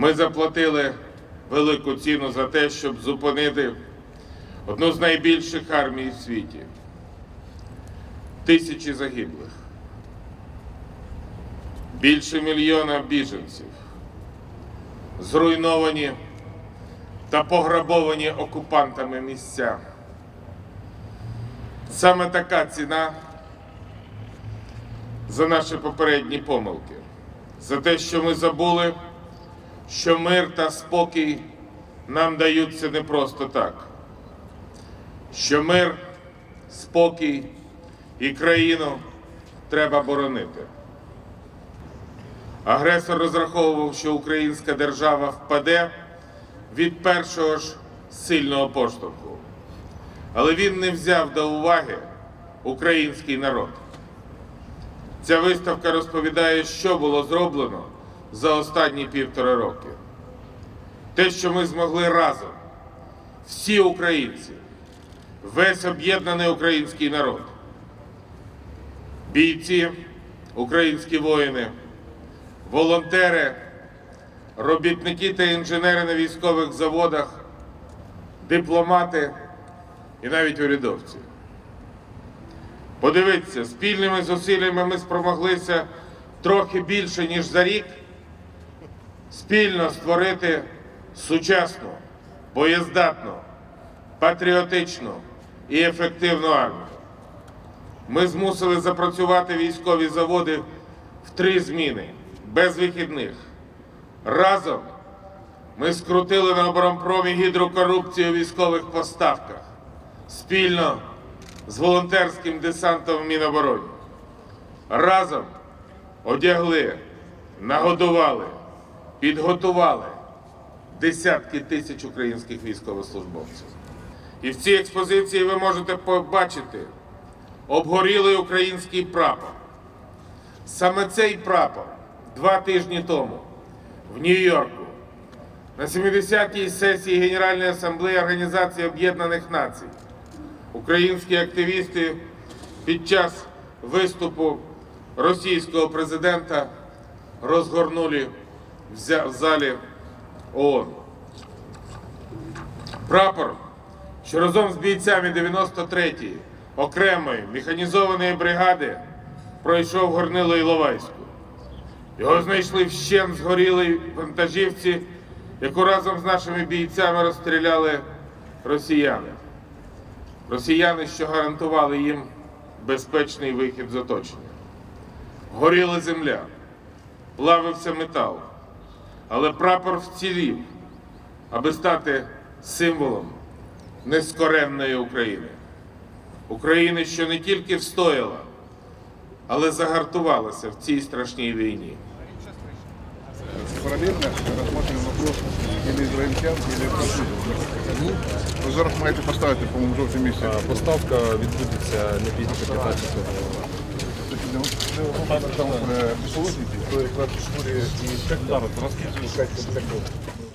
Ми заплатили велику ціну за те, щоб зупинити одну з найбільших армій в світі. Тисячі загиблих, більше мільйона біженців, зруйновані та пограбовані окупантами місця. Саме така ціна за наші попередні помилки, за те, що ми забули, що мир та спокій нам даються не просто так, що мир, спокій і країну треба боронити. Агресор розраховував, що українська держава впаде від першого ж сильного поштовху. Але він не взяв до уваги український народ. Ця виставка розповідає, що було зроблено за останні півтора роки. Те, що ми змогли разом, всі українці, весь об'єднаний український народ, бійці, українські воїни, волонтери, робітники та інженери на військових заводах, дипломати і навіть урядовці. Подивіться, спільними зусиллями ми спромоглися трохи більше, ніж за рік, спільно створити сучасну, боєздатну, патріотичну і ефективну армію. Ми змусили запрацювати військові заводи в три зміни, без вихідних. Разом ми скрутили на оборонпромі гідрокорупцію у військових поставках спільно з волонтерським десантом в Мінобороні. Разом одягли, нагодували, підготували десятки тисяч українських військовослужбовців. І в цій експозиції ви можете побачити обгорілий український прапор. Саме цей прапор два тижні тому в Нью-Йорку на 70-й сесії Генеральної асамблеї Організації Об'єднаних Націй українські активісти під час виступу російського президента розгорнули в залі ООН. Прапор, що разом з бійцями 93-ї окремої механізованої бригади пройшов горнило Іловайську. Його знайшли вщент згорілій вантажівці, яку разом з нашими бійцями розстріляли росіяни. Росіяни, що гарантували їм безпечний вихід з оточення. Горіла земля, плавився метал, але прапор вцілів, аби стати символом нескоренної України. України, що не тільки встояла, але загартувалася в цій страшній війні. параллельно рассматриваем вопрос или израильтян, или французов. Ви зараз маєте поставити, по-моєму, в жовтому. Поставка відбудеться не пізніше 15 Там е, психології. Той клад шкурі і так далі. Розкидують